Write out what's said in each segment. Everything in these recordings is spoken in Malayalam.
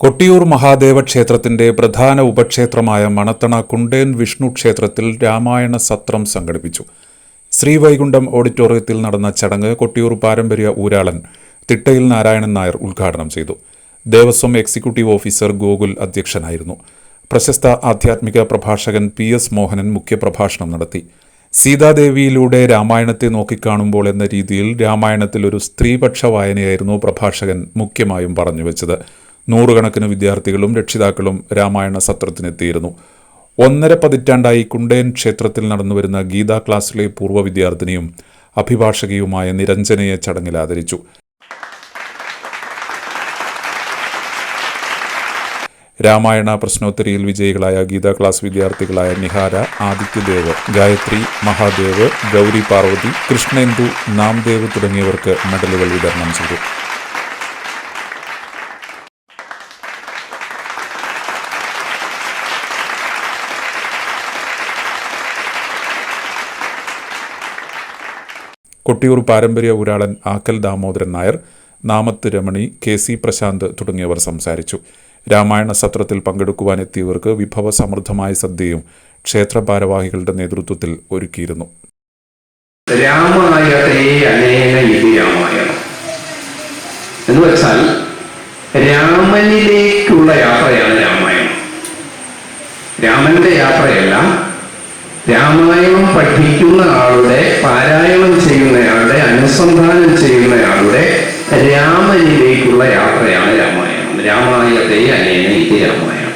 കൊട്ടിയൂർ മഹാദേവ ക്ഷേത്രത്തിന്റെ പ്രധാന ഉപക്ഷേത്രമായ മണത്തണ കുണ്ടേൻ വിഷ്ണു ക്ഷേത്രത്തിൽ രാമായണ സത്രം സംഘടിപ്പിച്ചു. ശ്രീവൈകുണ്ഠം ഓഡിറ്റോറിയത്തിൽ നടന്ന ചടങ്ങ് കൊട്ടിയൂർ പാരമ്പര്യ ഊരാളൻ തിട്ടയിൽ നാരായണൻ നായർ ഉദ്ഘാടനം ചെയ്തു. ദേവസ്വം എക്സിക്യൂട്ടീവ് ഓഫീസർ ഗോകുൽ അധ്യക്ഷനായിരുന്നു. പ്രശസ്ത ആധ്യാത്മിക പ്രഭാഷകൻ പി എസ് മോഹനൻ മുഖ്യപ്രഭാഷണം നടത്തി. സീതാദേവിയിലൂടെ രാമായണത്തെ നോക്കിക്കാണുമ്പോൾ എന്ന രീതിയിൽ രാമായണത്തിൽ ഒരു സ്ത്രീപക്ഷ വായനയായിരുന്നു പ്രഭാഷകൻ മുഖ്യമായും പറഞ്ഞുവെച്ചത് നൂറുകണക്കിന് വിദ്യാർത്ഥികളും രക്ഷിതാക്കളും രാമായണ സത്രത്തിനെത്തിയിരുന്നു. ഒന്നര പതിറ്റാണ്ടായി കുണ്ടയൻ ക്ഷേത്രത്തിൽ നടന്നുവരുന്ന ഗീതാ ക്ലാസ്സിലെ പൂർവ വിദ്യാർത്ഥിനിയും അഭിഭാഷകയുമായ നിരഞ്ജനയെ ചടങ്ങിൽ ആദരിച്ചു. രാമായണ പ്രശ്നോത്തരിയിൽ വിജയികളായ ഗീതാ ക്ലാസ് വിദ്യാർത്ഥികളായ നിഹാര ആദിത്യദേവ് ഗായത്രി മഹാദേവ് ഗൗരി പാർവതി കൃഷ്ണേന്ദു നാംദേവ് തുടങ്ങിയവർക്ക് മെഡലുകൾ വിതരണം ചെയ്തു. കൊട്ടിയൂർ പാരമ്പര്യ ഊരാളൻ ആക്കൽ ദാമോദരൻ നായർ നാമത്ത് രമണി കെ സി പ്രശാന്ത് തുടങ്ങിയവർ സംസാരിച്ചു. രാമായണ സത്രത്തിൽ പങ്കെടുക്കുവാനെത്തിയവർക്ക് വിഭവസമൃദ്ധമായ സദ്യയും ക്ഷേത്ര ഭാരവാഹികളുടെ നേതൃത്വത്തിൽ ഒരുക്കിയിരുന്നു. എന്ന് വെച്ചാൽ രാമനിലേക്കുള്ള യാത്രയാണ് രാമായണം. രാമന്റെ യാത്രയല്ല രാമായണം പഠിക്കുന്ന ആളുടെ പാരായണം ചെയ്യുന്നയാളുടെ അനുസന്ധാനം ചെയ്യുന്നയാളുടെ രാമനിലേക്കുള്ള യാത്രയാണ് രാമായണം. രാമായത്തെ അനേന രാമായണം.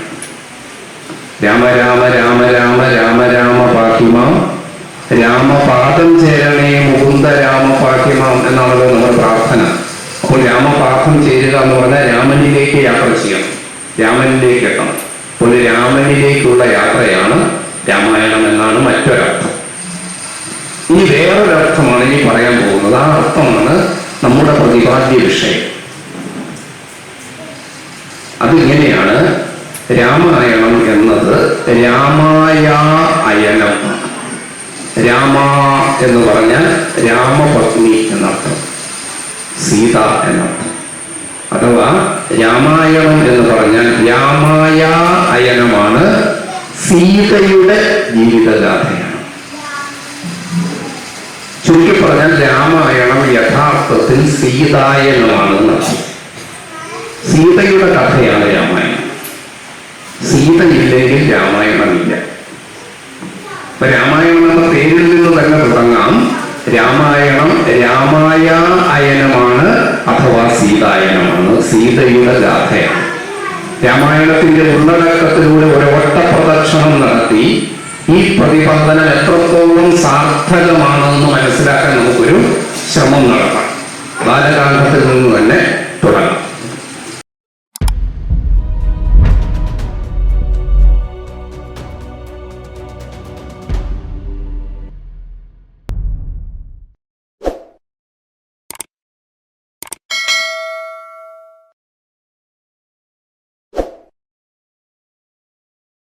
രാമ രാമ രാമ രാമ രാമ രാമ പാഹിമാം. രാമപാദം ചേരണേ മുകുന്ദ രാമപാഠ്യമാം എന്നാണല്ലോ നമ്മുടെ പ്രാർത്ഥന. അപ്പോൾ രാമപാഠം ചേരുക എന്ന് പറഞ്ഞാൽ രാമനിലേക്ക് യാത്ര ചെയ്യണം. രാമനിലേക്ക് എത്തണം. അപ്പോൾ രാമനിലേക്കുള്ള യാത്രയാണ് രാമായണം എന്നാണ് മറ്റൊരർത്ഥം. ഇനി വേറൊരർത്ഥമാണ് ഇനി പറയാൻ പോകുന്നത്. ആ അർത്ഥമാണ് നമ്മുടെ പ്രതിപാദ്യ വിഷയം. അതിങ്ങനെയാണ് രാമായണം എന്നത് രാമായ അയനം. രാമ എന്ന് പറഞ്ഞാൽ രാമപത്നി എന്നർത്ഥം. സീത എന്നർത്ഥം. അഥവാ രാമായണം എന്ന് പറഞ്ഞാൽ രാമായ അയനമാണ് സീതയുടെ ജീവിതഗാഥയാണ്. ചുരുക്കി പറഞ്ഞാൽ രാമായണം യഥാർത്ഥത്തിൽ സീതായനമാണ് സീതയുടെ കഥയാണ് രാമായണം. സീത ഇല്ലെങ്കിൽ രാമായണമില്ല. അപ്പൊ രാമായണം എന്ന പേരിൽ നിന്ന് തന്നെ തുടങ്ങാം. രാമായണം രാമായ അയനമാണ് അഥവാ സീതായനമാണ്. സീതയുടെ ഗാഥയാണ്. രാമായണത്തിന്റെ ഉള്ളടക്കത്തിലൂടെ ഒരു ഒട്ട പ്രദക്ഷിണം നടത്തി ഈ പ്രതിപാദനം എത്രത്തോളം സാർത്ഥകമാണെന്ന് മനസ്സിലാക്കാൻ നമുക്കൊരു ശ്രമം നടത്താം. ബാലകാന്ഡത്തിൽ നിന്ന് തന്നെ തുടങ്ങാം.